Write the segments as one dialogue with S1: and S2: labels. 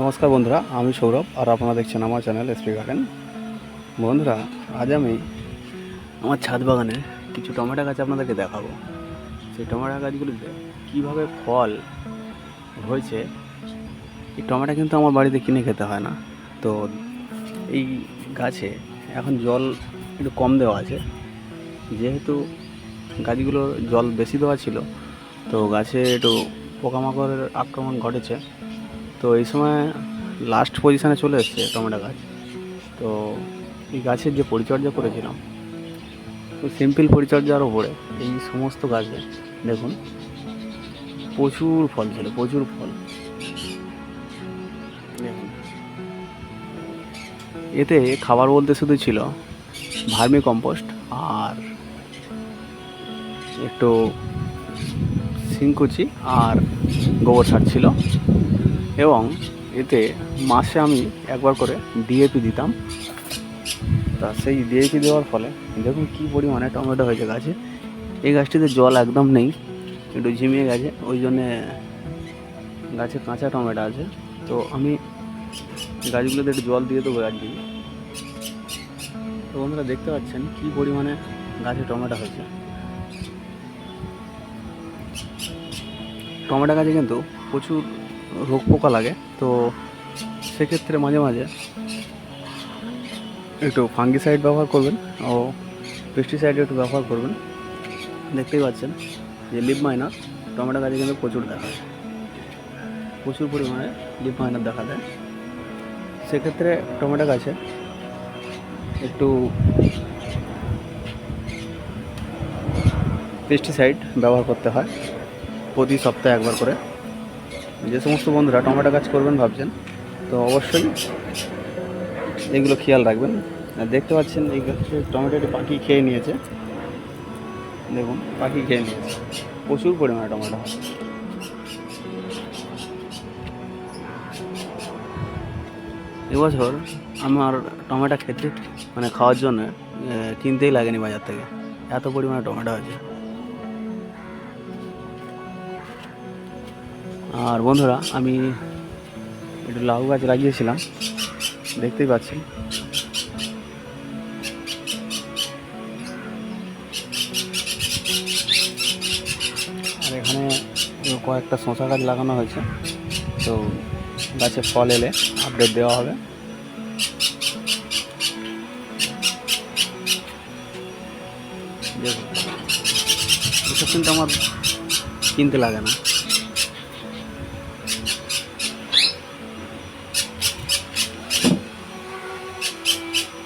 S1: নমস্কার বন্ধুরা, আমি সৌরভ আর আপনারা দেখছেন আমার চ্যানেল এসপি গার্ডেন। বন্ধুরা, আজ আমি আমার ছাদ বাগানে কিছু টমেটো গাছ আপনাদেরকে দেখাবো। সেই টমেটো গাছগুলিতে কীভাবে ফল হয়েছে, এই টমেটো কিন্তু আমার বাড়িতে কিনে খেতে হয় না। তো এই গাছে এখন জল একটু কম দেওয়া আছে। যেহেতু গাছগুলো জল বেশি দেওয়া ছিল, তো গাছে একটু পোকামাকড়ের আক্রমণ ঘটেছে। তো এই সময় লাস্ট পজিশানে চলে এসছে টমেটো গাছ। তো এই গাছের যে পরিচর্যা করেছিলাম, তো সিম্পল পরিচর্যার ওপরে এই সমস্ত গাছে দেখুন প্রচুর ফল ছিল, প্রচুর ফল। এতে খাবার বলতে শুধু ছিল ভার্মি কম্পোস্ট আর একটু সিংকুচি আর গোবর সার ছিল। এবং এতে মাসে আমি একবার করে ডিএপি দিতাম। তা সেই ডিএপি দেওয়ার ফলে দেখুন কী পরিমাণে টমেটো হয়েছে গাছে। এই গাছটিতে জল একদম নেই, একটু ঝিমিয়ে গেছে, ওই জন্যে গাছে কাঁচা টমেটো আছে। তো আমি গাছগুলোতে একটু জল দিয়ে দেবো কি তো বন্ধুরা দেখতে পাচ্ছেন কী পরিমাণে গাছে টমেটো হয়েছে। টমেটো গাছে কিন্তু প্রচুর রোগ পোকা লাগে, তো সেক্ষেত্রে মাঝে মাঝে একটু ফাঙ্গিসাইড ব্যবহার করবেন ও পেস্টিসাইড একটু ব্যবহার করবেন। দেখতেই পাচ্ছেন যে লিপ মাইনার টমেটো গাছে কিন্তু প্রচুর দেখা যায়। প্রচুর পরিমাণে লিপ মাইনার দেখা দেয় সেক্ষেত্রে টমেটো গাছে একটু পেস্টিসাইড ব্যবহার করতে হয় প্রতি সপ্তাহে একবার করে। যে সমস্ত বন্ধুরা টমেটো গাছ করবেন ভাবছেন, তো অবশ্যই এগুলো খেয়াল রাখবেন। দেখতে পাচ্ছেন এই গাছে টমেটোটি পাখি খেয়ে নিয়েছে। দেখুন, পাখি খেয়ে নিয়েছে। প্রচুর পরিমাণে টমেটো। হয় এবছর আমার টমেটো খেতে মানে খাওয়ার জন্য কিনতেই লাগেনি বাজার থেকে। এত পরিমাণে টমেটো হয়েছে আর বন্ধুরা, আমি একটু লাউ গাছ লাগিয়েছিলাম, দেখতেই পাচ্ছেন। আর এখানে কয়েকটা শশা গাছ লাগানো হয়েছে, তো গাছে ফল এলে আপডেট দেওয়া হবে। কিন্তু আমার কিনতে লাগে না।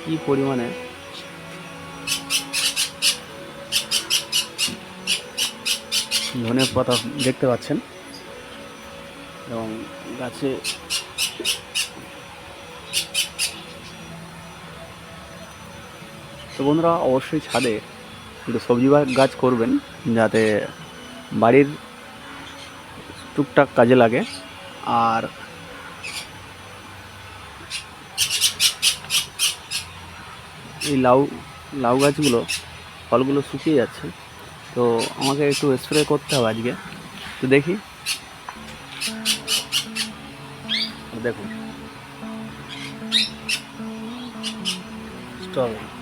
S1: কি পরিমাণে? ধনে পাতা দেখতে পাচ্ছেন। এবং গাছে তো বন্ধুরা অবশ্যই ছাদে একটু সবজি গাছ করবেন যাতে বাড়ির টুকটাক কাজে লাগে। আর এই লাউ লাউ গাছগুলো, ফলগুলো শুকিয়ে যাচ্ছে। তো আমাকে একটু স্প্রে করতে হবে আজকে। তো দেখি। দেখুন। স্ট্রবেরি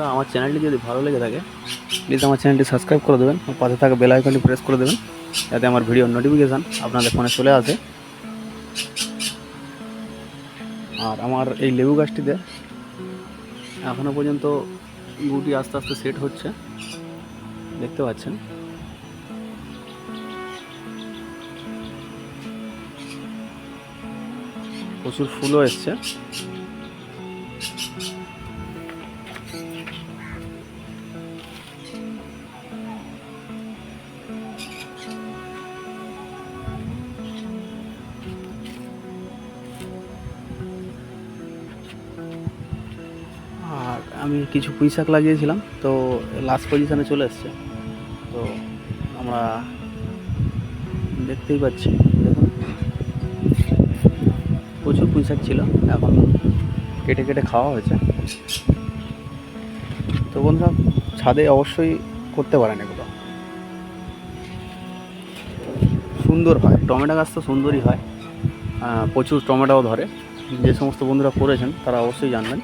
S1: বন্ধুরা, আমার চ্যানেলটি যদি ভালো লেগে থাকে প্লিজ আমার চ্যানেলটি সাবস্ক্রাইব করে দেবেন পাশে থাকা বেল আইকনটি প্রেস করে দেবেন, যাতে আমার ভিডিও নোটিফিকেশান আপনাদের ফোনে চলে আসে। আর আমার এই লেবু গাছটিতে এখনও পর্যন্ত গুটি আস্তে আস্তে সেট হচ্ছে, দেখতে পাচ্ছেন? প্রচুর ফুলও এসছে। আমি কিছু পুঁই শাক লাগিয়েছিলাম, তো লাস্ট পজিশানে চলে এসছে। তো আমরা দেখতেই পাচ্ছি, দেখুন। প্রচুর পুঁই শাক ছিল, এখন কেটে কেটে খাওয়া হয়েছে। তো বন্ধুরা, ছাদে অবশ্যই করতে পারেন এগুলো। সুন্দর হয়, টমেটো গাছ তো সুন্দরই হয়। প্রচুর টমেটোও ধরে। যে সমস্ত বন্ধুরা করেছেন, তারা অবশ্যই জানবেন।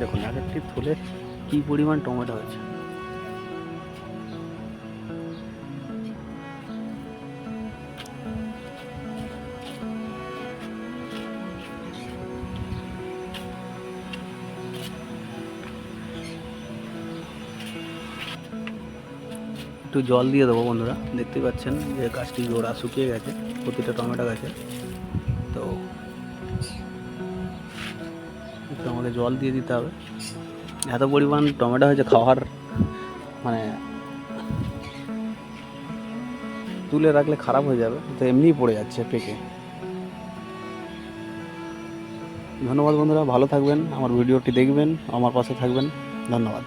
S1: দেখুন এক একটি থলে কী পরিমাণ টমেটো হয়েছে। একটু জল দিয়ে দেবো বন্ধুরা, দেখতে পাচ্ছেন যে গাছটি গোড়া শুকিয়ে গেছে, প্রতিটা টমেটো গাছে। আমাকে জল দিয়ে দিতে হবে। এত পরিমাণ টমেটো হয়েছে খাওয়ার মানে তুলে রাখলে খারাপ হয়ে যাবে, তো এমনিই পড়ে যাচ্ছে পেকে। ধন্যবাদ বন্ধুরা, ভালো থাকবেন, আমার ভিডিওটি দেখবেন, আমার পাশে থাকবেন, ধন্যবাদ।